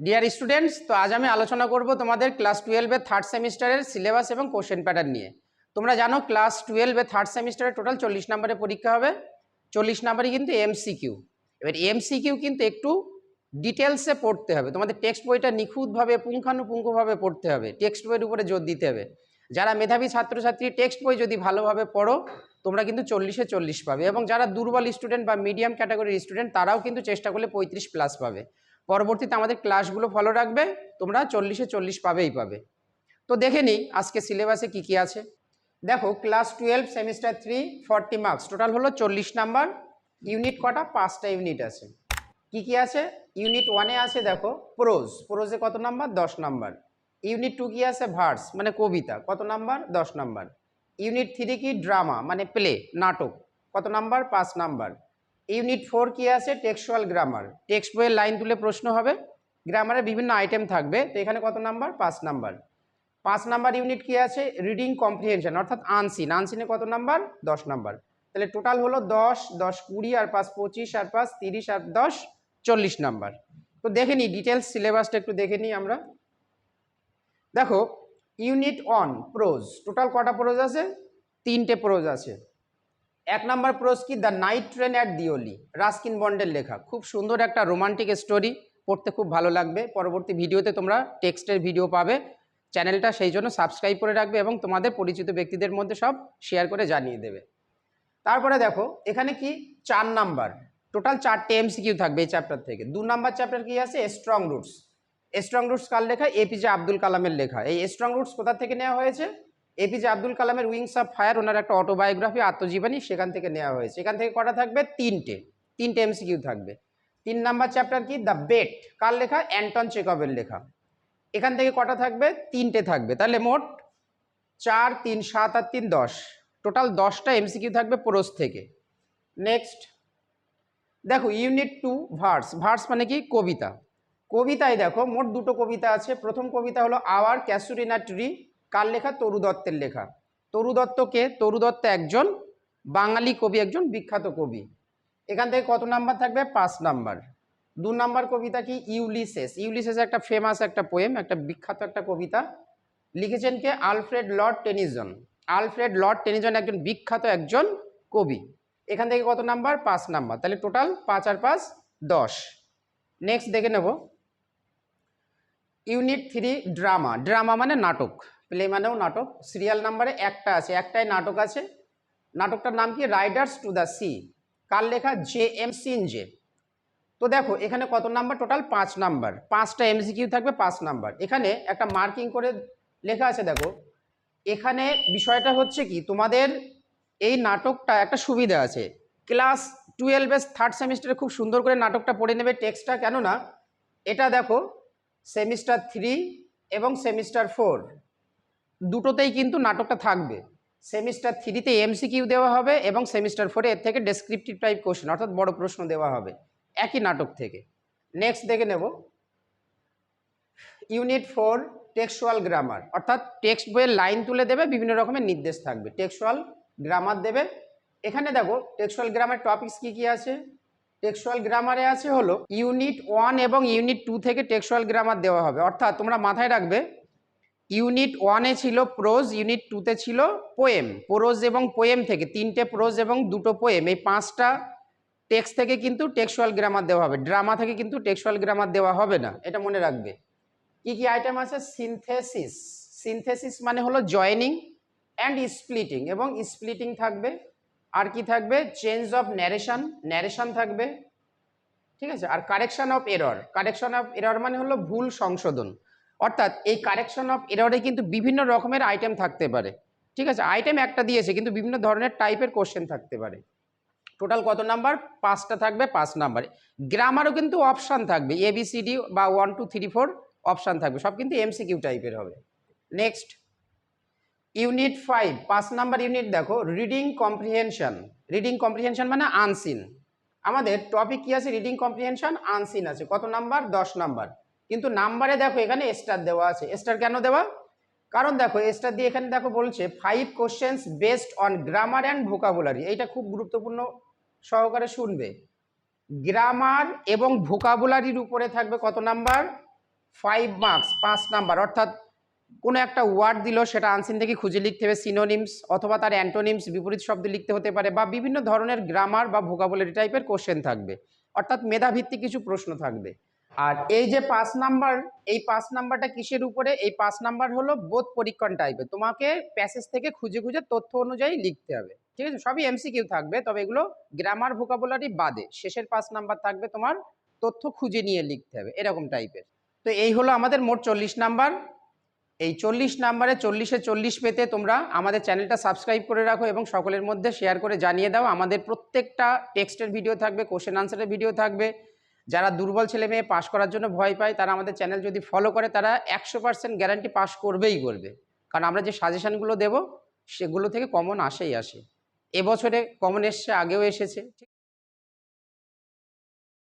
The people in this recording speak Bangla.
ডিয়ার স্টুডেন্টস তো আজ আমি আলোচনা করব তোমাদের ক্লাস টুয়েলভের থার্ড সেমিস্টারের সিলেবাস এবং কোশ্চেন প্যাটার্ন নিয়ে। তোমরা জানো ক্লাস টুয়েলভে থার্ড সেমিস্টারে টোটাল চল্লিশ নম্বরের পরীক্ষা হবে। চল্লিশ নম্বরই কিন্তু এমসিকিউ এবার এমসিকিউ কিন্তু একটু ডিটেলসে পড়তে হবে। তোমাদের টেক্সট বইটা নিখুঁতভাবে, পুঙ্খানুপুঙ্খভাবে পড়তে হবে। টেক্সট বইয়ের উপরে জোর দিতে হবে। যারা মেধাবী ছাত্রছাত্রী টেক্সট বই যদি ভালোভাবে পড়ো, তোমরা কিন্তু চল্লিশে চল্লিশ পাবে। এবং যারা দুর্বল স্টুডেন্ট বা মিডিয়াম ক্যাটাগরির স্টুডেন্ট তারাও কিন্তু চেষ্টা করলে পঁয়ত্রিশ প্লাস পাবে। পরবর্তীতে আমাদের ক্লাসগুলো ফলো রাখবে, তোমরা চল্লিশে চল্লিশ পাবেই পাবে। তো দেখে নিই আজকে সিলেবাসে কি কি আছে। দেখো class twelve semester three forty marks total হলো চল্লিশ নাম্বার। ইউনিট কটা? পাঁচটা ইউনিট আছে। কি কি আছে? ইউনিট ওয়ানে আছে, দেখো প্রোজ প্রোজে কত নাম্বার? দশ নাম্বার। ইউনিট টু কি আছে? ভার্স মানে কবিতা। কত নাম্বার? দশ নাম্বার। ইউনিট থ্রি কি? ড্রামা মানে প্লে নাটক। কত নাম্বার? পাঁচ নাম্বার। ইউনিট ফোর কি আছে? Textual grammar. টেক্সট বইয়ের লাইন তুলে প্রশ্ন হবে। গ্রামারের বিভিন্ন আইটেম থাকবে। তো এখানে কত নাম্বার? পাঁচ নাম্বার। পাঁচ নাম্বার ইউনিট কি আছে? রিডিং কম্প্রিহেনশন, অর্থাৎ আনসিন। আনসিনে কত নাম্বার? দশ নাম্বার। তাহলে টোটাল হলো দশ দশ কুড়ি, আর পাঁচ পঁচিশ, আর পাঁচ তিরিশ, আর দশ চল্লিশ নাম্বার। তো দেখে নিই ডিটেলস সিলেবাসটা একটু দেখে নিই আমরা। দেখো, ইউনিট অন প্রোজ। টোটাল কটা প্রোজ আছে? তিনটে প্রোজ আছে। এক নম্বর প্রোজ কি? The night train at Deoli Ruskin বন্ডের লেখা। খুব সুন্দর একটা রোমান্টিক স্টোরি পড়তে খুব ভালো লাগবে। পরবর্তী ভিডিওতে তোমরা টেক্সটের ভিডিও পাবে। চ্যানেলটা সেই জন্য সাবস্ক্রাইব করে রাখবে এবং তোমাদের পরিচিত ব্যক্তিদের মধ্যে সব শেয়ার করে জানিয়ে দেবে। তারপরে দেখো, এখানে কি? চার নাম্বার। টোটাল চারটে এমসিকিউ থাকবে এই চ্যাপ্টার থেকে। দু নাম্বার চ্যাপ্টার কি আছে? স্ট্রং রুটস স্ট্রং রুটস কার লেখা? এপিজে আব্দুল কালামের লেখা। এই স্ট্রং রুটস কোথা থেকে নেওয়া হয়েছে? এপিজে আব্দুল কালামের উইংস অফ ফায়ার, ওনার একটা অটোবায়োগ্রাফি, আত্মজীবনী সেখান থেকে নেওয়া হয়েছে। এখান থেকে কটা থাকবে? তিনটে। তিনটে এমসিকিউ থাকবে। তিন নাম্বার চ্যাপ্টার কি? The bet. কার লেখা? অ্যান্টন চেকবের লেখা। এখান থেকে কটা থাকবে? তিনটে থাকবে। তাহলে মোট চার, তিন, সাত আর তিন, দশ। টোটাল দশটা এমসিকিউ থাকবে প্রোজ থেকে। নেক্সট। দেখো, ইউনিট টু, ভার্স। ভার্স মানে কি? কবিতা। কবিতায় দেখো, মোট দুটো কবিতা আছে। প্রথম কবিতা হলো আওয়ার ক্যাসুরিনা ট্রি কার লেখা? তরু দত্তের লেখা। তরু দত্তকে তরু দত্ত একজন বাঙালি কবি, একজন বিখ্যাত কবি। এখান থেকে কত নাম্বার থাকবে? পাঁচ নাম্বার। দু নাম্বার কবিতা কি? ইউলিসেস। ইউলিসেস একটা ফেমাস একটা পোয়েম একটা বিখ্যাত একটা কবিতা। লিখেছেন কে? Alfred Lord Tennyson Alfred Lord Tennyson একজন বিখ্যাত একজন কবি। এখান থেকে কত নাম্বার? পাঁচ নাম্বার। তাহলে টোটাল পাঁচ আর পাঁচ, দশ। নেক্সট দেখে নেব। ইউনিট থ্রি ড্রামা ড্রামা মানে নাটক। প্লে মানেও নাটক। সিরিয়াল নাম্বারে একটা আছে, একটাই নাটক আছে। নাটকটার নাম কি? রাইডার্স টু দ্য সি কার লেখা? জে এম সিনজে তো দেখো, এখানে কত নাম্বার? টোটাল পাঁচ নাম্বার। পাঁচটা এমসিকিউ থাকবে, পাঁচ নাম্বার। এখানে একটা মার্কিং করে লেখা আছে, দেখো। এখানে বিষয়টা হচ্ছে কি? তোমাদের এই নাটকটা একটা সুবিধা আছে। ক্লাস টুয়েলভের থার্ড সেমিস্টারে খুব সুন্দর করে নাটকটা পড়ে নেবে টেক্সটটা কেননা এটা দেখো সেমিস্টার থ্রি এবং সেমিস্টার ফোর দুটোতেই কিন্তু নাটকটা থাকবে। সেমিস্টার থ্রিতে এমসিকিউ দেওয়া হবে এবং সেমিস্টার ফোরে এর থেকে ডেসক্রিপটিভ টাইপ কোশ্চেন অর্থাৎ বড় প্রশ্ন দেওয়া হবে, একই নাটক থেকে। নেক্সট দেখে নেব। ইউনিট ফোর টেক্সচুয়াল গ্রামার অর্থাৎ টেক্সট বইয়ের লাইন তুলে দেবে, বিভিন্ন রকমের নির্দেশ থাকবে। টেক্সচুয়াল গ্রামার দেবে। এখানে দেখো টেক্সচুয়াল গ্রামার টপিকস কি কি আছে? টেক্সচুয়াল গ্রামারে আছে হলো ইউনিট ওয়ান এবং ইউনিট টু থেকে টেক্সচুয়াল গ্রামার দেওয়া হবে। অর্থাৎ তোমরা মাথায় রাখবে ইউনিট ওয়ানে ছিল প্রোজ ইউনিট টুতে ছিল পোয়েম প্রোজ এবং পোয়েম থেকে, তিনটে প্রোজ এবং দুটো পোয়েম এই পাঁচটা টেক্সট থেকে কিন্তু টেক্সচুয়াল গ্রামার দেওয়া হবে ড্রামা থেকে কিন্তু টেক্সুয়াল গ্রামার দেওয়া হবে না, এটা মনে রাখবে। কি কি আইটেম আছে? সিনথেসিস সিনথেসিস মানে হলো জয়েনিং অ্যান্ড স্প্লিটিং এবং স্প্লিটিং থাকবে, আর কি থাকবে? চেঞ্জ অফ ন্যারেশন ন্যারেশন থাকবে, ঠিক আছে? আর correction of error correction of error মানে হলো ভুল সংশোধন। অর্থাৎ এই কারেকশন অফ এররে কিন্তু বিভিন্ন রকমের আইটেম থাকতে পারে। ঠিক আছে? আইটেম একটা দিয়েছে, কিন্তু বিভিন্ন ধরনের টাইপের কোশ্চেন থাকতে পারে। টোটাল কত নাম্বার পাঁচটা থাকবে, পাঁচ নাম্বার গ্রামারও কিন্তু অপশান থাকবে। এবিসিডি বা one two three four option থাকবে। সব কিন্তু এমসিকিউ টাইপের হবে। নেক্সট ইউনিট ফাইভ পাঁচ নাম্বার ইউনিট দেখো। রিডিং কম্প্রিহেনশন রিডিং কম্প্রিহেনশন মানে আনসিন আমাদের টপিক কি আছে? রিডিং কম্প্রিহেনশন আনসিন আছে। কত নাম্বার দশ নাম্বার কিন্তু নাম্বারে দেখো এখানে স্টার দেওয়া আছে। স্টার কেন দেওয়া? কারণ দেখো স্টার দিয়ে এখানে দেখো বলছে five questions based on grammar and vocabulary এইটা খুব গুরুত্বপূর্ণ সহকারে শুনবে। গ্রামার এবং ভোকাবুলারির উপরে থাকবে কত নাম্বার? ফাইভ মার্কস পাঁচ নাম্বার। অর্থাৎ কোনো একটা ওয়ার্ড দিল, সেটা আনসিন থেকে খুঁজে লিখতে হবে সিনোনিমস অথবা তার অ্যান্টোনিমস বিপরীত শব্দ লিখতে হতে পারে বা বিভিন্ন ধরনের গ্রামার বা ভোকাবুলারি টাইপের কোশ্চেন থাকবে। অর্থাৎ মেধাভিত্তিক কিছু প্রশ্ন থাকবে। আর এই যে পাঁচ নাম্বার, এই পাঁচ নাম্বারটা কিসের উপরে? এই পাঁচ নাম্বার হলো বোধ পরীক্ষণ টাইপের তোমাকে প্যাসেজ থেকে খুঁজে খুঁজে তথ্য অনুযায়ী লিখতে হবে। ঠিক আছে? সবই এমসিকিউ থাকবে, তবে এগুলো গ্রামার ভোকাবুলারি বাদে। শেষের পাঁচ নাম্বার থাকবে তোমার তথ্য খুঁজে নিয়ে লিখতে হবে, এরকম টাইপের তো এই হলো আমাদের মোট চল্লিশ নাম্বার। এই চল্লিশ নাম্বারে চল্লিশে চল্লিশ পেতে তোমরা আমাদের চ্যানেলটা সাবস্ক্রাইব করে রাখো এবং সকলের মধ্যে শেয়ার করে জানিয়ে দাও। আমাদের প্রত্যেকটা টেক্সটের ভিডিও থাকবে কোশ্চেন আনসারের ভিডিও থাকবে। যারা দুর্বল ছেলে মেয়ে পাশ করার জন্য ভয় পায়, তারা আমাদের চ্যানেল যদি ফলো করে, তারা একশো পার্সেন্ট গ্যারান্টি পাস করবেই করবে। কারণ আমরা যে সাজেশানগুলো দেব, সেগুলো থেকে কমন আসেই আসে। এবছরে কমন এসছে, আগেও এসেছে।